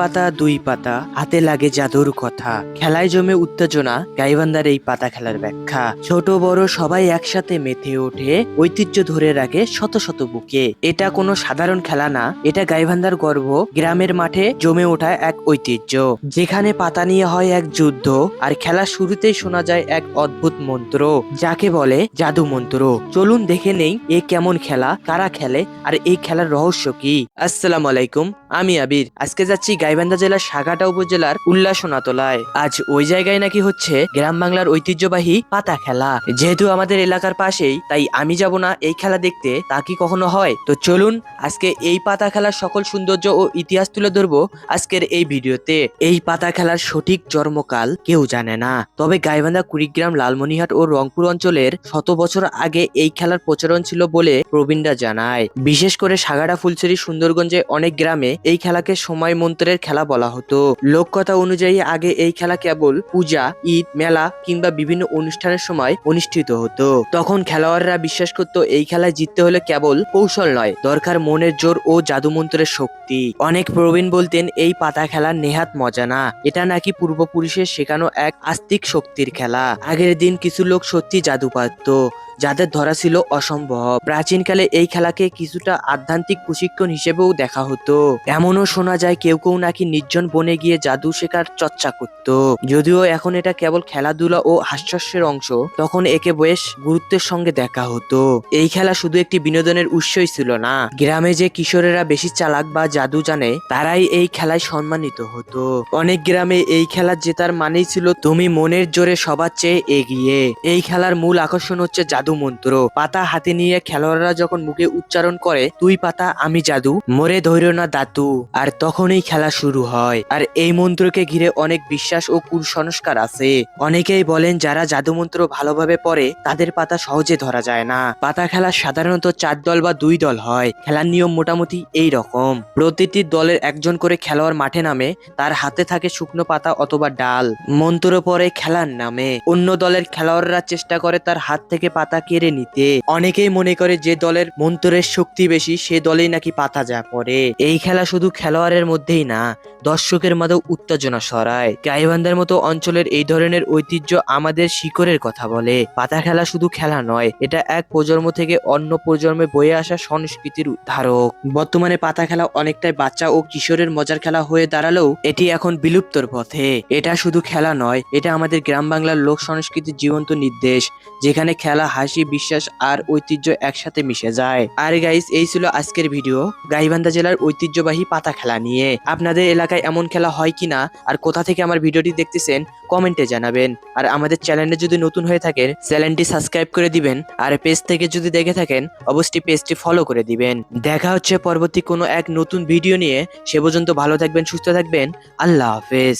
পাতা, দুই পাতা, হাতে লাগে জাদুর কথা। খেলায় জমে উত্তেজনা, গাইবান্ধার এই পাতা খেলার ব্যাখ্যা। ছোট, বড় সবাই একসাথে মেতে ওঠে, ঐতিহ্য ধরে রাখে শত শত বুকে। এটা কোনো সাধারণ খেলা না, এটা গাইবান্ধার গর্ব, গ্রামের মাঠে জমে ওঠা এক ঐতিহ্য। যেখানে পাতা নিয়ে হয় এক যুদ্ধ, আর খেলা শুরুতেই শোনা যায় এক অদ্ভুত মন্ত্র, যাকে বলে জাদু মন্ত্র। চলুন দেখে নেই এ কেমন খেলা, কারা খেলে, আর এই খেলার রহস্য কি। আসসালামু আলাইকুম, আমি আবির। আজকে যাচ্ছি গাইবান্ধা জেলার সাগাটা উপজেলার উল্লাসনাতলায়। আজ ওই জায়গায় নাকি হচ্ছে গ্রাম বাংলার ঐতিহ্যবাহী পাতা খেলা। যেহেতু আমাদের এলাকার পাশেই, তাই আমি যাব না এই খেলা দেখতে। তা কি কখনো হয়? তো চলুন, আজকে এই পাতা খেলার সকল সৌন্দর্য ও ইতিহাস তুলে ধরবো আজকের এই ভিডিওতে। এই পাতা খেলার সঠিক জন্মকাল কেউ জানে না। তবে গাইবান্ধা কুড়িগ্রাম, লালমনিহাট ও রংপুর অঞ্চলের শত বছর আগে এই খেলার প্রচলন ছিল বলে প্রবীণরা জানায়। বিশেষ করে সাগাড়া ফুলছড়ি, সুন্দরগঞ্জে অনেক গ্রামে এই খেলাকে সময় মন্ত্রের খেলা বলা হতো। লোককথা অনুযায়ী আগে এই খেলা কেবল পূজা, ঈদ, মেলা কিংবা বিভিন্ন অনুষ্ঠানের সময় অনুষ্ঠিত হতো। তখন খেলোয়াড়রা বিশ্বাস করত এই খেলায় জিততে হলে কেবল কৌশল নয়, দরকার মনের জোর ও জাদুমন্ত্রের শক্তি। অনেক প্রবীণ বলতেন, এই পাতা খেলা নেহাত মজা না। এটা নাকি পূর্বপুরুষের শেখানো এক আস্তিক শক্তির খেলা। আগের দিন কিছু লোক সত্যি জাদু পারত যাদের ধরা ছিল অসম্ভব। প্রাচীনকালে এই খেলাকে কিছুটা আধ্যাত্মিক প্রশিক্ষণ হিসেবেও দেখা হতো। এমনও শোনা যায় কেউ কেউ নাকি নির্জন বনে গিয়ে জাদু শেখার চর্চা করত। যদিও এখন এটা কেবল খেলাধুলা ও হাস্যস্যের অংশ, তখন একে বেশ গুরুত্বের সঙ্গে দেখা হতো। এই খেলা শুধু একটি বিনোদনের উৎসই ছিল না, গ্রামে যে কিশোরেরা বেশি চালাক বা জাদু জানে, তারাই এই খেলায় সম্মানিত হতো। অনেক গ্রামে এই খেলা জেতার মানেই ছিল, তুমি মনের জোরে সবার চেয়ে এগিয়ে। এই খেলার মূল আকর্ষণ হচ্ছে জাদু মন্ত্র। পাতা হাতে নিয়ে খেলোয়াড়রা যখন মুখে উচ্চারণ করে, তুই পাতা, আমি জাদু, মরে ধৈর্য না দাতু। আর তখনই খেলা শুরু হয়। আর এই মন্ত্রকে ঘিরে অনেক বিশ্বাস ও কুসংস্কার আছে। অনেকেই বলেন, যারা জাদু মন্ত্র ভালোভাবে পড়ে, তাদের পাতা সহজে ধরা যায় না। পাতা খেলা সাধারণত চার দল বা দুই দল হয়। খেলার নিয়ম মোটামুটি এই রকম। প্রতিটি দলের একজন করে খেলোয়াড় মাঠে নামে, তার হাতে থাকে শুকনো পাতা অথবা ডাল। মন্ত্র পরে খেলার নামে। অন্য দলের খেলোয়াড়রা চেষ্টা করে তার হাত থেকে পাতা কেড়ে নিতে। অনেকেই মনে করে যে দলের মন্ত্রের শক্তি বেশি, সে দলেই নাকি পাতা যা পড়ে। এই খেলা শুধু খেলোয়াড়ের মধ্যেই না, দর্শকের মধ্যেও উত্তেজনা সরায় গাইবান্ধার মতো অঞ্চলের এই ধরনের ঐতিহ্য আমাদের শিকড়ের কথা বলে। পাতা খেলা শুধু খেলা নয়, এটা এক প্রজন্ম থেকে অন্য প্রজন্মে বয়ে আসা সংস্কৃতির ধারক বর্তমানে পাতা খেলা অনেকটাই বাচ্চা ও কিশোরের মজার খেলা হয়ে দাঁড়ালেও এটি এখন বিলুপ্তর পথে। এটা শুধু খেলা নয়, এটা আমাদের গ্রাম বাংলার লোক সংস্কৃতির জীবন্ত নির্দেশ, যেখানে খেলা হাসি, বিশ্বাস আর ঐতিহ্য একসাথে মিশে যায়। আর গাইস এই ছিল আজকের ভিডিও গাইবান্ধা জেলার ঐতিহ্যবাহী পাতা খেলা নিয়ে। আপনাদের এলাকায় এমন খেলা হয় কিনা আর কোথা থেকে আমার ভিডিওটি দেখতেছেন, কমেন্টে জানাবেন। আর আমাদের চ্যানেলে যদি নতুন হয়ে থাকেন, চ্যানেলটি সাবস্ক্রাইব করে দিবেন। আর পেজ থেকে যদি দেখে থাকেন, অবশ্যই পেজটি ফলো করে দিবেন। দেখা হচ্ছে পরবর্তী কোনো এক নতুন ভিডিও নিয়ে। সে পর্যন্ত ভালো থাকবেন, সুস্থ থাকবেন। আল্লাহ হাফেজ।